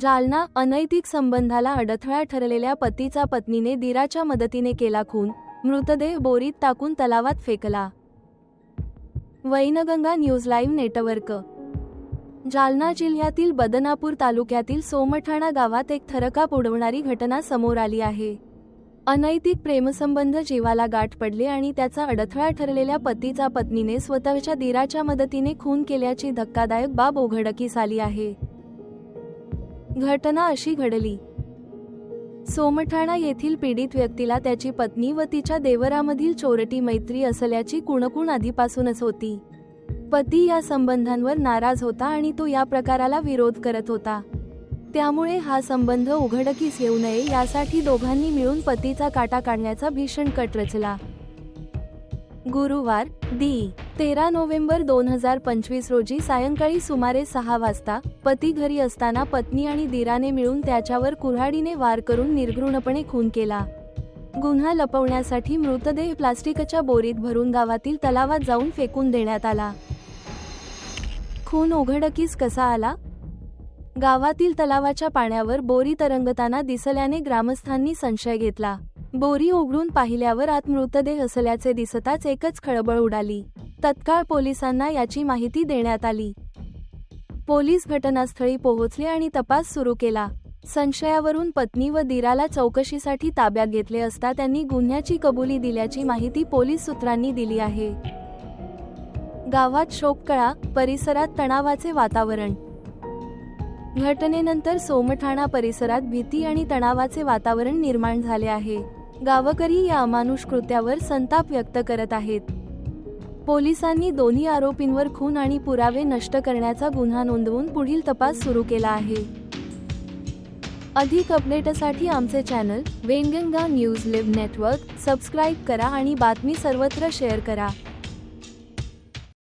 जालना अनैतिक संबंधाला अडथळा ठरलेल्या पतीचा पत्नीने दिराच्या मदतीने केला खून. मृतदेह बोरीत टाकून तलावात फेकला. Wainganga news live network. Jalna जिल्ह्यातील बदनापूर तालुक्यातील सोमठाणा गावात एक थरकाप उडवणारी घटना समोर आली आहे. अनैतिक प्रेमसंबंध जीवाला गाठ पडले आणि त्याचा अडथळा ठरलेल्या पतीचा पत्नीने स्वतःच्या दिराच्या मदतीने खून केल्याची धक्कादायक बाब उघडकीस आली आहे. घटना अशी घडली. सोमठाणा येथील पीडित व्यक्तीला त्याची पत्नी व तिच्या देवरामधील चोरटी मैत्री असल्याची कुणकुण आधीपासूनच होती. पती या संबंधांवर नाराज होता आणि तो या प्रकाराला विरोध करत होता. त्यामुळे हा संबंध उघडकीस येऊ नये यासाठी दोघांनी मिळून पतीचा काटा काढण्याचा भीषण कट रचला. गुरुवार दी तेरा नोव्हेंबर दोन हजार पंचवीस रोजी सायंकाळी सुमारे सहा वाजता पती घरी असताना पत्नी आणि दिराने मिळून त्याच्यावर कुऱ्हाडीने वार करून निर्घृणपणे खून केला. गुन्हा लपवण्यासाठी मृतदेह प्लास्टिकच्या बोरीत भरून गावातील तलावात जाऊन फेकून देण्यात आला. खून उघडकीस कसा आला? गावातील तलावाच्या पाण्यावर बोरी तरंगताना दिसल्याने ग्रामस्थांनी संशय घेतला. बोरी उघडून पाहिल्यावर आत मृतदेह असल्याचे दिसताच एकच खळबळ उडाली. तत्काळ पोलिसांना याची माहिती देण्यात आली. पोलीस घटनास्थळी पोहोचले आणि तपास सुरू केला. संशयावरून पत्नी व दिराला चौकशीसाठी ताब्यात घेतले असता त्यांनी गुन्ह्याची कबुली दिल्याची माहिती पोलीस सूत्रांनी दिली आहे. गावात शोककळा परिसरात तणावाचे वातावरण. घटनेनंतर सोमठाणा परिसरात भीती आणि तणावाचे वातावरण निर्माण झाले आहे. गावकरी या अमानुष कृत्यावर संताप व्यक्त करत आहेत. पोलिसांनी दोन्ही आरोपींवर खून आणि पुरावे नष्ट करण्याचा गुन्हा नोंदवून पुढील तपास सुरू केला आहे. अधिक अपडेटसाठी आमचे channel Wainganga news live network subscribe करा आणि बातमी सर्वत्र शेअर करा.